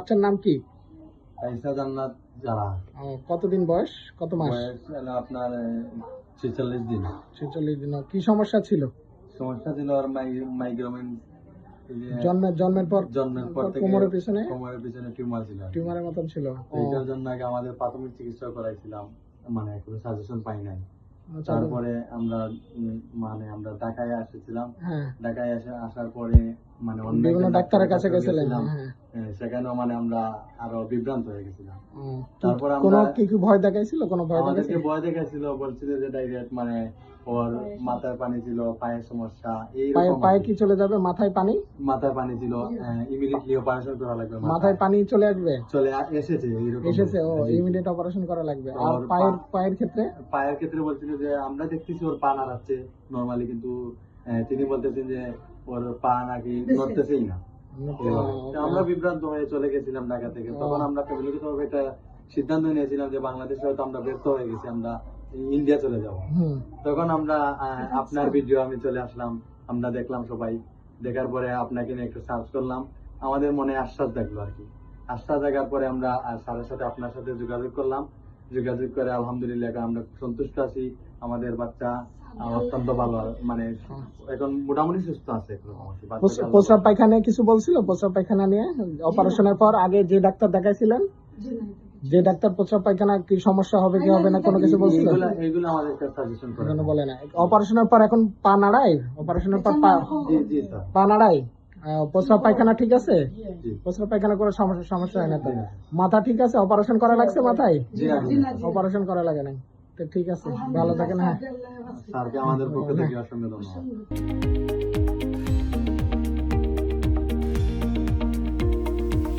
বাচ্চার নাম কি? আইসা জান্নাত যারা। কতদিন বয়স? কত মাস? বয়স আপনার ছেচল্লিশ দিন। ছেচল্লিশ দিন। কি সমস্যা ছিল? সমস্যা ছিল আর মাইগ্রেন জন্মের জন্মের পর জন্মের পর কোমরের পিছনে? কোমরের পিছনে টিউমার ছিল। টিউমারের মতন ছিল। এইটার জন্য আগে আমাদের প্রাথমিক চিকিৎসা করাইছিলাম। মানে কোনো সাজেশন পাই নাই। আচ্ছা, তারপরে আমরা মানে আমরা ঢাকায় এসেছিলাম হ্যাঁ। ঢাকায় এসে আসার পরে মানে অন্য বিভিন্ন ডাক্তারের কাছে গেছিলাম। হ্যাঁ হ্যাঁ, সেখানেও মানে আমরা আরও বিভ্রান্ত হয়ে গেছিলাম। তারপর আমরা- কোনো কি কি ভয় দেখাইছিল? কোনো ভয় দেখাইছিল? ভয় দেখাইছিল বলছিল যে ডাইরেক্ট মানে ওর মাথায় পানি ছিল পায়ের সমস্যা পায়ে পায়ে কি। চলে যাবে? মাথায় পানি? মাথায় পানি ছিল ইমিডিয়েটলি অপারেশন করা লাগবে মাথায়। পানি চলে আসবে? চলে এসেছে এইরকম এসেছে ও। ইমিডিয়েট অপারেশন করা লাগবে। আর পায়ের পায়ের ক্ষেত্রে? পায়ের ক্ষেত্রে বলছিল যে আমরা দেখতেছি ওর পা নাড়াচ্ছে নরমালি কিন্তু তিনি বলতেছেন যে ওর পা নাকি নড়তেছেই না। আমরা বিভ্রান্ত হয়ে চলে গেছিলাম ঢাকা থেকে। তখন আমরা ফ্যামিলিগত ভাবে একটা সিদ্ধান্ত নিয়েছিলাম যে বাংলাদেশে হয়তো আমরা ব্যর্থ হয়ে গেছি আমরা ইন্ডিয়া চলে যাব। তখন আমরা আপনার ভিডিও আমি চলে আসলাম আমরা দেখলাম সবাই। দেখার পরে আপনাকে নিয়ে একটু সার্চ করলাম। আমাদের মনে আশ্বাস দেখল আর কি। আশ্বাস দেখার পরে আমরা স্যারের সাথে আপনার সাথে যোগাযোগ করলাম। যোগাযোগ করে আলহামদুলিল্লাহ এখন আমরা সন্তুষ্ট আছি। আমাদের বাচ্চা অত্যন্ত ভালো মানে এখন মোটামুটি সুস্থ আছে। প্রস্রাব পায়খানা কিছু বলছিল? প্রস্রাব পায়খানা নিয়ে? অপারেশনের পর আগে যে ডাক্তার দেখাইছিলেন? যে ডাক্তার প্রস্রাব পায়খানা কি সমস্যা হবে কি হবে না কোনো কিছু বলছিল? এইগুলো আমাদের সাজেশন করে। বলে না অপারেশনের পর এখন পা নাড়ায়? অপারেশনের পর পা জি জি পা নাড়ায়? প্রস্রাব পায়খানা ঠিক আছে? জি। প্রস্রাব পায়খানা করে সমস্যা সমস্যা হয় না মাথা ঠিক আছে? অপারেশন করা লাগছে মাথায়? অপারেশন করা লাগে না তো ঠিক আছে ভালো থাকেন হ্যাঁ। আমাদের পক্ষ থেকে অসংখ্য ধন্যবাদ